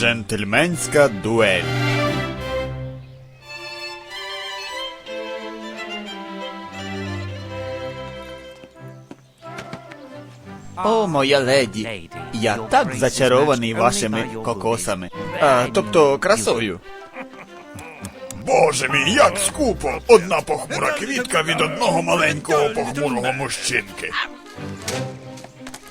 Джентльменська дуель. О, моя леді, я так зачарований вашими кокосами. А, тобто красою. Боже мій, як скупо! Одна похмура квітка від одного маленького похмурого мужчинки.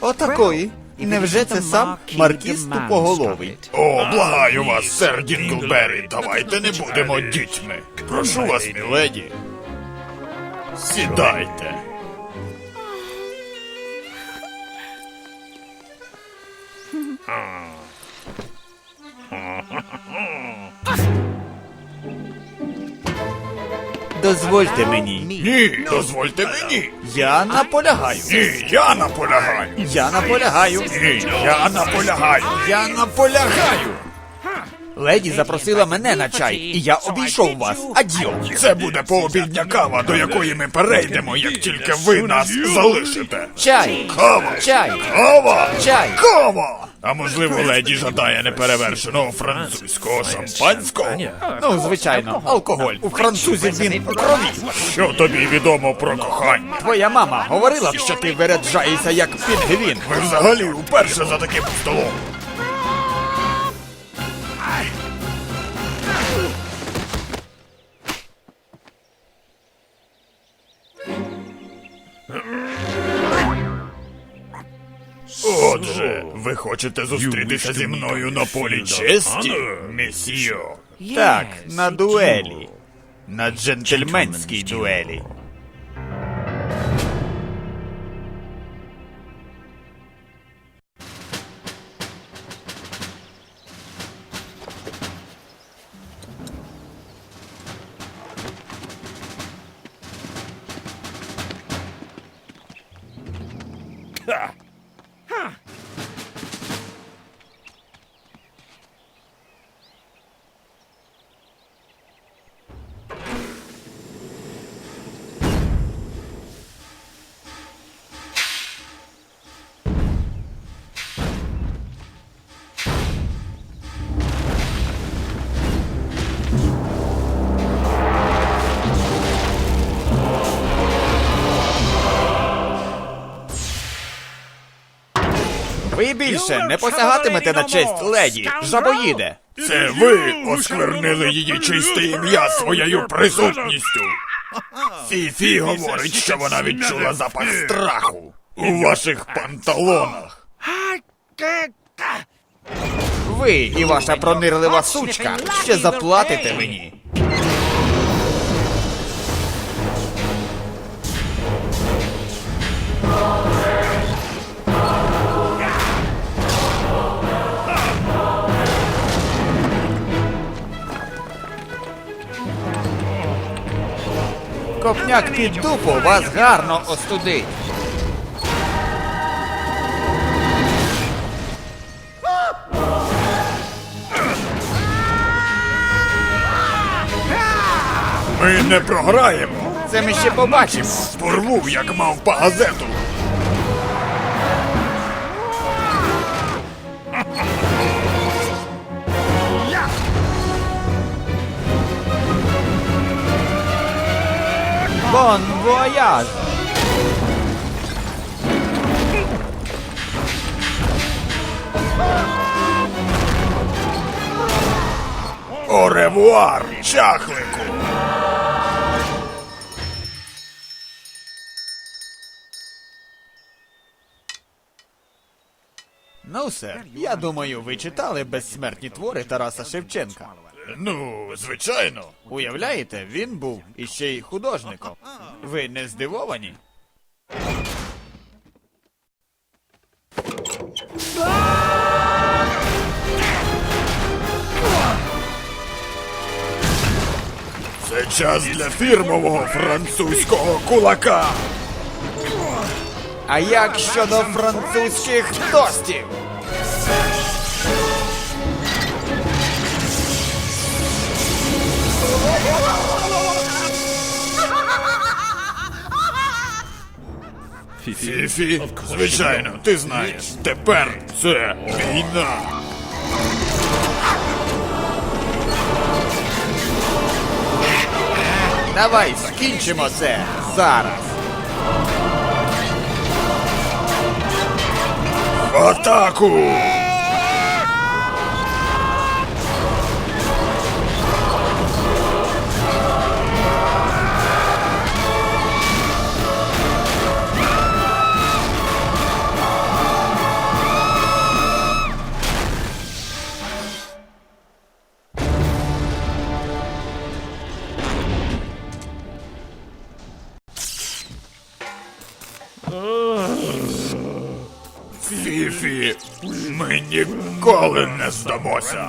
Отакої. Невже це сам маркіз тупоголовий? О, благаю вас, сер Дінглбері, давайте не будемо дітьми. Прошу вас, міледі. Сідайте. Дозвольте мені. Ні, дозвольте мені. Я наполягаю. Ні, я наполягаю. Я наполягаю. Ні, я наполягаю. Я наполягаю. Леді запросила мене на чай, і я обійшов вас. Адьо. Це буде пообідня кава, до якої ми перейдемо, як тільки ви нас залишите. Чай. Кава! Чай. Кава! Чай. Кава! А можливо, леді жадає неперевершеного французького шампанського? Ну, звичайно, алкоголь. У французів він у крові. Що тобі відомо про кохання? Твоя мама говорила, що ти виряджаєшся як пінгвін. Ви взагалі вперше за таким столом. Отже, ви хочете зустрітися зі мною на полі честі, месіо? Так, на дуелі. На джентльменській дуелі. Ви більше не посягатимете на честь леді. Жабоїде. Це ви осквернили її чисте ім'я своєю присутністю. Фіфі говорить, що вона відчула запах страху у ваших панталонах. Ви і ваша пронирлива сучка ще заплатите мені. Копняк під дупу вас гарно остудить. Ми не програємо. Це ми ще побачимо. Порву, як мав по газету. Бон вояж! Оревуар, чахлику. Ну, сер, я думаю, ви читали безсмертні твори Тараса Шевченка. Ну, звичайно. Уявляєте, він був іще й художником. Ви не здивовані? Це час для фірмового французького кулака. А як щодо французьких тостів? Фіфі, звичайно, ти знаєш. Тепер це війна. Давай скінчимо це зараз. Атаку! Фіфі, ми ніколи не здамося.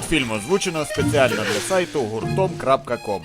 Мультфільм озвучено спеціально для сайту гуртом.ком.